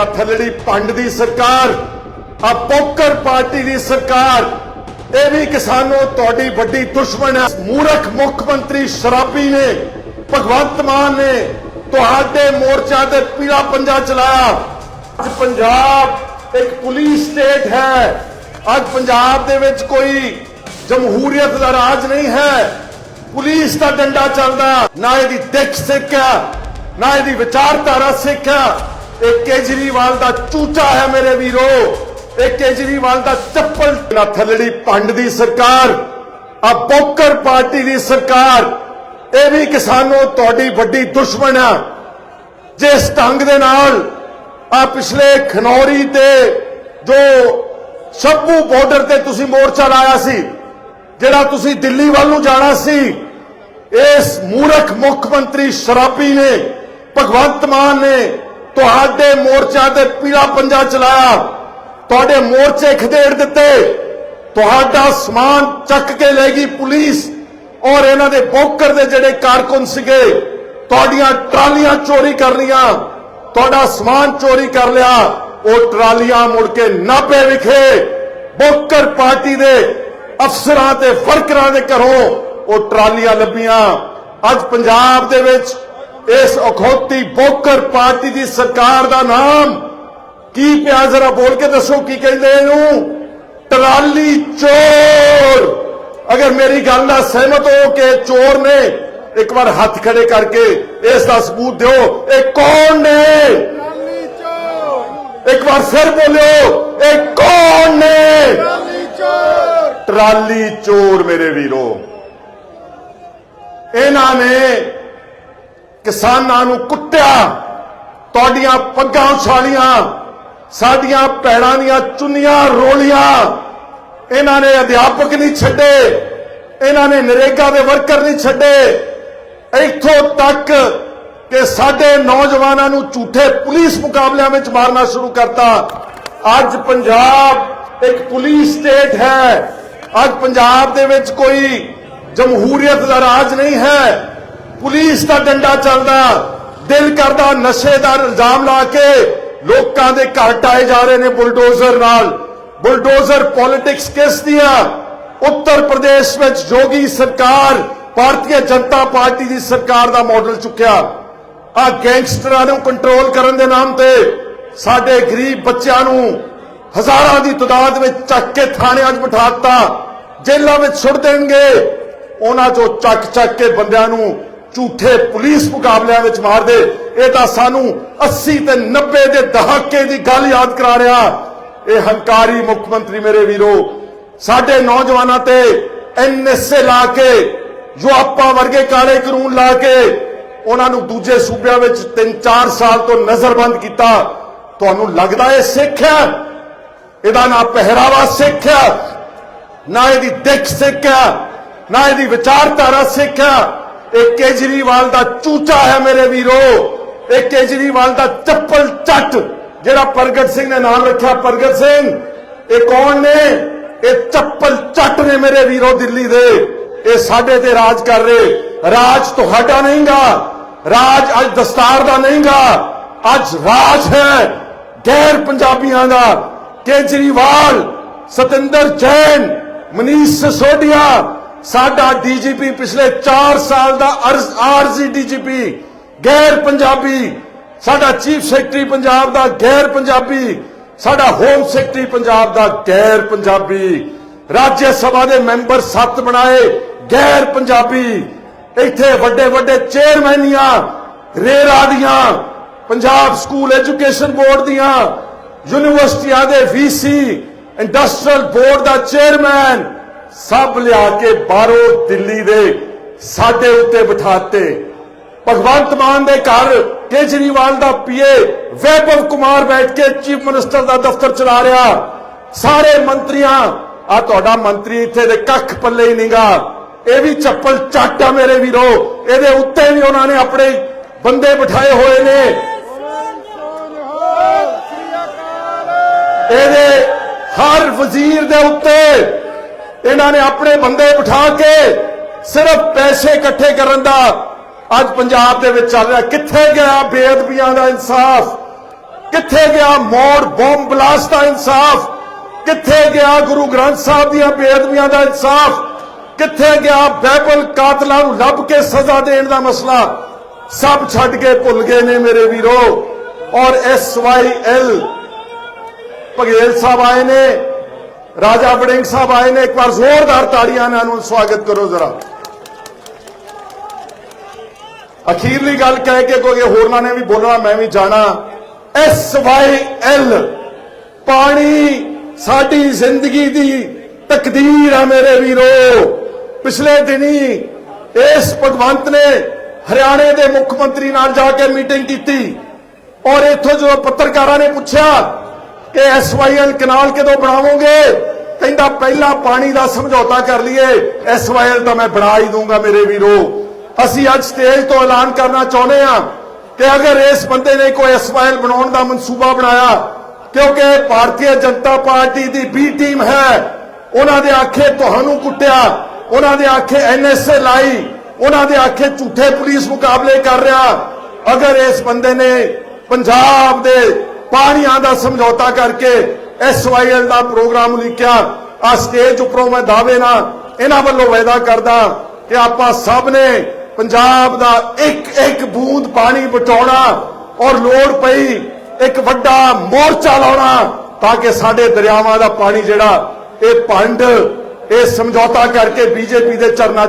ਨਾ ਥੱਲੜੀ ਪੰਡ ਦੀ ਸਰਕਾਰ, ਆ ਪੋਕਰ ਪਾਰਟੀ ਦੀ ਸਰਕਾਰ, ਇਹ ਵੀ ਕਿਸਾਨੋ ਤੁਹਾਡੀ ਵੱਡੀ ਦੁਸ਼ਮਣ ਹੈ। ਮੂਰਖ ਮੁੱਖ ਮੰਤਰੀ ਸ਼ਰਾਬੀ ਨੇ, ਭਗਵੰਤ ਮਾਨ ਨੇ ਤੁਹਾਡੇ ਮੋਰਚਾ ਤੇ ਪੀਲਾ ਪੰਜਾ ਚਲਾਇਆ। ਅੱਜ ਪੰਜਾਬ ਇੱਕ ਪੁਲਿਸ ਸਟੇਟ ਹੈ। ਅੱਜ ਪੰਜਾਬ ਦੇ ਵਿੱਚ ਕੋਈ ਜਮਹੂਰੀਅਤ ਦਾ ਰਾਜ ਨਹੀਂ ਹੈ। ਪੁਲਿਸ ਦਾ ਡੰਡਾ ਚੱਲਦਾ ਨਾ ਇਹਦੀ ਦਿੱਖ ਸਿੱਖਿਆ ਨਾ ਇਹਦੀ ਵਿਚਾਰਧਾਰਾ ਸਿੱਖਿਆ ਇਹ ਕੇਜਰੀਵਾਲ ਦਾ ਚੂਚਾ ਹੈ ਮੇਰੇ ਵੀਰੋ। ਇਹ ਕੇਜਰੀਵਾਲ ਦਾ ਚੱਪਲ। ਨਾ ਥੱਲੜੀ ਪੰਡ ਦੀ ਸਰਕਾਰ, ਆ ਬੋਕਰ ਪਾਰਟੀ ਦੀ ਸਰਕਾਰ। ਇਹ ਵੀ ਕਿਸਾਨੋ, ਤੁਹਾਡੀ ਵੱਡੀ ਦੁਸ਼ਮਣ ਆ। ਜਿਸ ਢੰਗ ਦੇ ਨਾਲ ਆ ਪਿਛਲੇ ਖਨੌਰੀ ਤੇ ਜੋ ਸੱਬੂ ਬਾਰਡਰ ਤੇ ਤੁਸੀਂ ਮੋਰਚਾ ਲਾਇਆ ਸੀ, ਜਿਹੜਾ ਤੁਸੀਂ ਦਿੱਲੀ ਵੱਲ ਨੂੰ ਜਾਣਾ ਸੀ, ਇਸ ਮੂਰਖ ਮੁੱਖ ਮੰਤਰੀ ਸ਼ਰਾਬੀ ਨੇ, ਭਗਵੰਤ ਮਾਨ ਨੇ ਤੁਹਾਡੇ ਮੋਰਚਾ ਤੇ ਪੀਲਾ ਪੰਜਾ ਚਲਾਇਆ। ਤੁਹਾਡੇ ਮੋਰਚੇ ਖਦੇੜ ਦਿੱਤੇ। ਤੁਹਾਡਾ ਸਮਾਨ ਚੱਕ ਕੇ ਲੈ ਗਈ ਪੁਲਿਸ। ਔਰ ਇਹਨਾਂ ਦੇ ਬੋਕਰ ਦੇ ਜਿਹੜੇ ਕਾਰਕੁਨ ਸੀਗੇ, ਤੁਹਾਡੀਆਂ ਟਰਾਲੀਆਂ ਚੋਰੀ ਕਰ ਲੀਆਂ ਤੁਹਾਡਾ ਸਮਾਨ ਚੋਰੀ ਕਰ ਲਿਆ। ਉਹ ਟਰਾਲੀਆਂ ਮੁੜ ਕੇ ਨਾਪੇ ਵਿਖੇ ਬੋਕਰ ਪਾਰਟੀ ਦੇ ਅਫਸਰਾਂ ਤੇ ਵਰਕਰਾਂ ਦੇ ਘਰੋਂ ਉਹ ਟਰਾਲੀਆਂ ਲੱਭੀਆਂ। ਅੱਜ ਪੰਜਾਬ ਦੇ ਵਿੱਚ ਇਸ ਅਖੌਤੀ ਬੋਕਰ ਪਾਰਟੀ ਦੀ ਸਰਕਾਰ ਦਾ ਨਾਮ ਕੀ ਪਿਆ? ਜ਼ਰਾ ਬੋਲ ਕੇ ਦੱਸੋ ਕੀ ਕਹਿੰਦੇ ਇਹਨੂੰ? ਟਰਾਲੀ ਚੋਰ। ਅਗਰ ਮੇਰੀ ਗੱਲ ਨਾਲ ਸਹਿਮਤ ਹੋ ਕਿ ਚੋਰ ਨੇ ਇੱਕ ਵਾਰ ਹੱਥ ਖੜੇ ਕਰਕੇ ਇਸ ਦਾ ਸਬੂਤ ਦਿਓ। ਇਹ ਕੌਣ ਨੇ? ਟਰਾਲੀ ਚੋਰ। ਇੱਕ ਵਾਰ ਫਿਰ ਬੋਲਿਓ ਇਹ ਕੌਣ ਨੇ? ਟਰਾਲੀ ਚੋਰ। ਟਰਾਲੀ ਚੋਰ ਮੇਰੇ ਵੀਰੋ। ਇਹਨਾਂ ਨੇ ਕਿਸਾਨਾਂ ਨੂੰ ਕੁੱਟਿਆ। ਤੁਹਾਡੀਆਂ ਪੱਗਾਂ ਛਾਲੀਆਂ ਸਾਡੀਆਂ ਪੈੜਾਂ ਦੀਆਂ ਚੁੰਨੀਆਂ ਰੋਲੀਆਂ। ਇਹਨਾਂ ਨੇ ਅਧਿਆਪਕ ਨਹੀਂ ਛੱਡੇ, ਇਹਨਾਂ ਨੇ ਨਰੇਗਾ ਦੇ ਵਰਕਰ ਨਹੀਂ ਛੱਡੇ। ਇੱਥੋਂ ਤੱਕ ਕਿ ਸਾਡੇ ਨੌਜਵਾਨਾਂ ਨੂੰ ਝੂਠੇ ਪੁਲਿਸ ਮੁਕਾਬਲਿਆਂ ਵਿੱਚ ਮਾਰਨਾ ਸ਼ੁਰੂ ਕਰਤਾ। ਅੱਜ ਪੰਜਾਬ ਇੱਕ ਪੁਲਿਸ ਸਟੇਟ ਹੈ। ਅੱਜ ਪੰਜਾਬ ਦੇ ਵਿੱਚ ਕੋਈ ਜਮਹੂਰੀਅਤ ਦਾ ਰਾਜ ਨਹੀਂ ਹੈ। ਪੁਲਿਸ ਦਾ ਡੰਡਾ ਚੱਲਦਾ, ਦਿਲ ਕਰਦਾ ਨਸ਼ੇ ਦਾ ਇਲਜ਼ਾਮ ਲਾ ਕੇ ਲੋਕਾਂ ਦੇ ਘਰ ਟਾਏ ਜਾ ਰਹੇ ਨੇ ਬੁਲਡੋਜ਼ਰ ਨਾਲ। ਬੁਲਡੋਜ਼ਰ ਪੋਲਿਟਿਕਸ ਕਿਸ ਦੀਆਂ? ਉੱਤਰ ਪ੍ਰਦੇਸ਼ ਵਿੱਚ ਜੋਗੀ ਸਰਕਾਰ, ਭਾਰਤੀ ਜਨਤਾ ਪਾਰਟੀ ਦੀ ਸਰਕਾਰ ਦਾ ਮਾਡਲ ਚੁੱਕਿਆ। ਆ ਗੈਂਗਸਟਰਾਂ ਨੂੰ ਕੰਟਰੋਲ ਕਰਨ ਦੇ ਨਾਮ ਤੇ ਸਾਡੇ ਗਰੀਬ ਬੱਚਿਆਂ ਨੂੰ ਹਜ਼ਾਰਾਂ ਦੀ ਤਾਦਾਦ ਵਿੱਚ ਚੱਕ ਕੇ ਥਾਣਿਆਂ 'ਚ ਬਿਠਾ ਦਿੱਤਾ। ਜੇਲ੍ਹਾਂ ਵਿੱਚ ਸੁੱਟ ਦੇਣਗੇ। ਉਹਨਾਂ ਚੋਂ ਚੱਕ ਚੱਕ ਕੇ ਬੰਦਿਆਂ ਨੂੰ ਝੂਠੇ ਪੁਲਿਸ ਮੁਕਾਬਲਿਆਂ ਵਿੱਚ ਮਾਰਦੇ। ਇਹ ਤਾਂ ਸਾਨੂੰ 80 ਤੇ 90 ਦੇ ਦਹਾਕੇ ਦੀ ਗੱਲ ਯਾਦ ਕਰਾ ਰਿਹਾ। ਇਹ ਹੰਕਾਰੀ ਮੁੱਖ ਮੰਤਰੀ ਮੇਰੇ ਵੀਰੋ, ਸਾਡੇ ਨੌਜਵਾਨਾਂ ਤੇ ਐਨਐਸਏ ਲਾ ਕੇ ਜੋ ਆਪਾਂ ਵਰਗੇ ਕਾਲੇ ਕਾਨੂੰਨ ਲਾ ਕੇ, ਉਹਨਾਂ ਨੂੰ ਦੂਜੇ ਸੂਬਿਆਂ ਵਿੱਚ 3-4 ਸਾਲ ਤੋਂ ਨਜ਼ਰਬੰਦ ਕੀਤਾ। ਤੁਹਾਨੂੰ ਲੱਗਦਾ ਇਹ ਸਿੱਖ ਹੈ? ਇਹਦਾ ਨਾ ਪਹਿਰਾਵਾ ਸਿੱਖ ਹੈ, ਨਾ ਇਹਦੀ ਦਿੱਖ ਸਿੱਖ ਹੈ, ਨਾ ਇਹਦੀ ਵਿਚਾਰਧਾਰਾ ਸਿੱਖ ਹੈ। ਇਹ ਕੇਜਰੀਵਾਲ ਦਾ ਚੂਚਾ ਹੈ ਮੇਰੇ ਵੀਰੋ। ਇਹ ਕੇਜਰੀਵਾਲ ਦਾ ਚੱਪਲ ਚੱਟ, ਜਿਹੜਾ ਪ੍ਰਗਟ ਸਿੰਘ ਨੇ ਨਾਮ ਰੱਖਿਆ। ਪ੍ਰਗਟ ਸਿੰਘ, ਇਹ ਕੌਣ ਨੇ? ਇਹ ਚੱਪਲ ਚੱਟ ਨੇ ਮੇਰੇ ਵੀਰੋ ਦਿੱਲੀ ਦੇ। ਇਹ ਸਾਡੇ ਤੇ ਰਾਜ ਕਰ ਰਹੇ। ਰਾਜ ਤੁਹਾਡਾ ਨਹੀਂਗਾ। ਰਾਜ ਅੱਜ ਦਸਤਾਰ ਦਾ ਨਹੀਂਗਾ। ਅੱਜ ਰਾਜ ਹੈ ਗੈਰ ਪੰਜਾਬੀਆਂ ਦਾ। ਕੇਜਰੀਵਾਲ, ਸਤਿੰਦਰ ਜੈਨ, ਮਨੀਸ਼ ਸਿਸੋਦੀਆ ਸਾਡਾ ਡੀਜੀਪੀ ਪਿਛਲੇ 4 ਸਾਲ ਦਾ ਆਰਜ਼ੀ ਡੀਜੀਪੀ, ਗੈਰ ਪੰਜਾਬੀ, ਸਾਡਾ ਚੀਫ ਸੈਕਟਰੀ ਪੰਜਾਬ ਦਾ ਗੈਰ ਪੰਜਾਬੀ, ਸਾਡਾ ਹੋਮ ਸੈਕਟਰੀ ਪੰਜਾਬ ਦਾ ਗੈਰ ਪੰਜਾਬੀ। ਰਾਜ ਸਭਾ ਦੇ ਮੈਂਬਰ ਸੱਤ ਬਣਾਏ, ਗੈਰ ਪੰਜਾਬੀ। ਇੱਥੇ ਵੱਡੇ ਵੱਡੇ ਚੇਅਰਮੈਨੀਆਂ ਰੇਰਾ ਦੀਆਂ, ਪੰਜਾਬ ਸਕੂਲ ਐਜੂਕੇਸ਼ਨ ਬੋਰਡ ਦੀਆਂ, ਯੂਨੀਵਰਸਿਟੀਆਂ ਦੇ ਵੀਸੀ ਇੰਡਸਟਰੀਅਲ ਬੋਰਡ ਦਾ ਚੇਅਰਮੈਨ ਸਭ ਲਿਆ ਕੇ ਬਾਹਰੋਂ ਦਿੱਲੀ ਦੇ ਸਾਡੇ ਉੱਤੇ ਬਿਠਾਤੇ। ਭਗਵੰਤ ਮਾਨ ਦੇ ਘਰ ਕੇਜਰੀਵਾਲ ਦਾ ਪੀਏ ਵੈਭਵ ਕੁਮਾਰ ਬੈਠ ਕੇ ਚੀਫ ਮਿਨਿਸਟਰ ਦਾ ਦਫ਼ਤਰ ਚਲਾ ਰਿਹਾ। ਸਾਰੇ ਮੰਤਰੀਆਂ, ਆ ਤੁਹਾਡਾ ਮੰਤਰੀ ਇੱਥੇ ਦੇ ਕੱਖ ਪੱਲੇ ਹੀ ਨਹੀਂਗਾ ਇਹ ਵੀ ਚੱਪਲ ਚੱਟ ਆ ਮੇਰੇ ਵੀਰੋ, ਇਹਦੇ ਉੱਤੇ ਵੀ ਉਹਨਾਂ ਨੇ ਆਪਣੇ ਬੰਦੇ ਬਿਠਾਏ ਹੋਏ ਨੇ। ਇਹਦੇ ਹਰ ਵਜ਼ੀਰ ਦੇ ਉੱਤੇ ਇਹਨਾਂ ਨੇ ਆਪਣੇ ਬੰਦੇ ਬਿਠਾ ਕੇ ਸਿਰਫ ਪੈਸੇ ਇਕੱਠੇ ਕਰਨ ਦਾ ਅੱਜ ਪੰਜਾਬ ਦੇ ਵਿੱਚ ਚੱਲ ਰਿਹਾ। ਕਿੱਥੇ ਗਿਆ ਬੇਅਦਬੀਆਂ ਦਾ ਇਨਸਾਫ? ਕਿੱਥੇ ਗਿਆ ਮੋੜ ਬੰਬ ਬਲਾਸਟ ਦਾ ਇਨਸਾਫ? ਕਿੱਥੇ ਗਿਆ ਗੁਰੂ ਗ੍ਰੰਥ ਸਾਹਿਬ ਦੀਆਂ ਬੇਅਦਬੀਆਂ ਦਾ ਇਨਸਾਫ? ਕਿੱਥੇ ਗਿਆ ਬਾਈਬਲ ਕਾਤਲਾਂ ਨੂੰ ਲੱਭ ਕੇ ਸਜ਼ਾ ਦੇਣ ਦਾ ਮਸਲਾ? ਸਭ ਛੱਡ ਕੇ ਭੁੱਲ ਗਏ ਨੇ ਮੇਰੇ ਵੀਰੋ। ਔਰ ਐਸ ਵਾਈ ਐਲ ਭਗੇਲ ਸਾਹਿਬ ਆਏ ਨੇ। ਰਾਜਾ ਵੜਿੰਗ ਸਾਹਿਬ ਆਏ ਨੇ ਇੱਕ ਵਾਰ ਜ਼ੋਰਦਾਰ ਤਾੜੀਆਂ ਨਾਲ ਨੂੰ ਸਵਾਗਤ ਕਰੋ ਜ਼ਰਾ ਅਖੀਰਲੀ ਗੱਲ ਕਹਿ ਕੇ ਕੋਈ ਹੋਰਨਾਂ ਨੇ ਵੀ ਬੋਲਣਾ ਮੈਂ ਵੀ ਜਾਣਾ ਐਸ ਵਾਈ ਐਲ ਪਾਣੀ ਸਾਡੀ ਜ਼ਿੰਦਗੀ ਦੀ ਤਕਦੀਰ ਹੈ ਮੇਰੇ ਵੀਰੋ ਪਿਛਲੇ ਦਿਨੀ ਇਸ ਭਗਵੰਤ ਨੇ ਹਰਿਆਣੇ ਦੇ ਮੁੱਖ ਮੰਤਰੀ ਨਾਲ ਜਾ ਕੇ ਮੀਟਿੰਗ ਕੀਤੀ ਔਰ ਇੱਥੋਂ ਜਦੋਂ ਪੱਤਰਕਾਰਾਂ ਨੇ ਪੁੱਛਿਆ ਕਿ ਐਸਵਾਈਐਲ ਕਨਾਲ ਕਦੋਂ ਬਣਾਵੋਗੇ? ਕਹਿੰਦਾ ਪਹਿਲਾਂ ਪਾਣੀ ਦਾ ਸਮਝੌਤਾ ਕਰ ਲਈਏ। ਐਸਵਾਈਐਲ ਤਾਂ ਮੈਂ ਬਣਾ ਹੀ ਦੂੰਗਾ ਮੇਰੇ ਵੀਰੋ। ਅਸੀਂ ਅੱਜ ਸਟੇਜ ਤੋਂ ਐਲਾਨ ਕਰਨਾ ਚਾਹੁੰਦੇ ਹਾਂ ਕਿ ਅਗਰ ਇਸ ਬੰਦੇ ਨੇ ਕੋਈ ਐਸਵਾਈਐਲ ਬਣਾਉਣ ਦਾ ਮਨਸੂਬਾ ਬਣਾਇਆ, ਕਿਉਂਕਿ ਭਾਰਤੀ ਜਨਤਾ ਪਾਰਟੀ ਦੀ ਬੀ ਟੀਮ ਹੈ। ਉਹਨਾਂ ਦੇ ਆਖੇ ਤੁਹਾਨੂੰ ਕੁੱਟਿਆ, ਉਹਨਾਂ ਦੇ ਆਖੇ ਐਨਐਸਏ ਲਾਈ, ਉਹਨਾਂ ਦੇ ਆਖੇ ਝੂਠੇ ਪੁਲਿਸ ਮੁਕਾਬਲੇ ਕਰ ਰਿਹਾ। ਅਗਰ ਇਸ ਬੰਦੇ ਨੇ ਪੰਜਾਬ ਦੇ ਪਾਣੀਆਂ ਦਾ ਸਮਝੌਤਾ ਕਰਕੇ ਐਸਵਾਈਐਲ ਦਾ ਪ੍ਰੋਗਰਾਮ ਲਿਖਿਆ। ਆ ਸਟੇਜ ਉੱਪਰੋਂ ਮੈਂ ਦਾਅਵੇ ਨਾਲ ਇਹਨਾਂ ਵੱਲੋਂ ਵਾਅਦਾ ਕਰਦਾ ਕਿ ਆਪਾਂ ਸਭ ਨੇ ਪੰਜਾਬ ਦਾ ਇੱਕ ਇੱਕ ਬੂੰਦ ਪਾਣੀ ਬਚਾਉਣਾ ਔਰ ਲੋੜ ਪਈ ਇੱਕ ਵੱਡਾ ਮੋਰਚਾ ਲਾਉਣਾ ਤਾਂ ਕਿ ਸਾਡੇ ਦਰਿਆਵਾਂ ਦਾ ਪਾਣੀ ਜਿਹੜਾ ਇਹ ਪੰਡ ਇਹ ਸਮਝੌਤਾ ਕਰਕੇ ਬੀਜੇਪੀ ਦੇ ਚਰਨਾਂ 'ਚ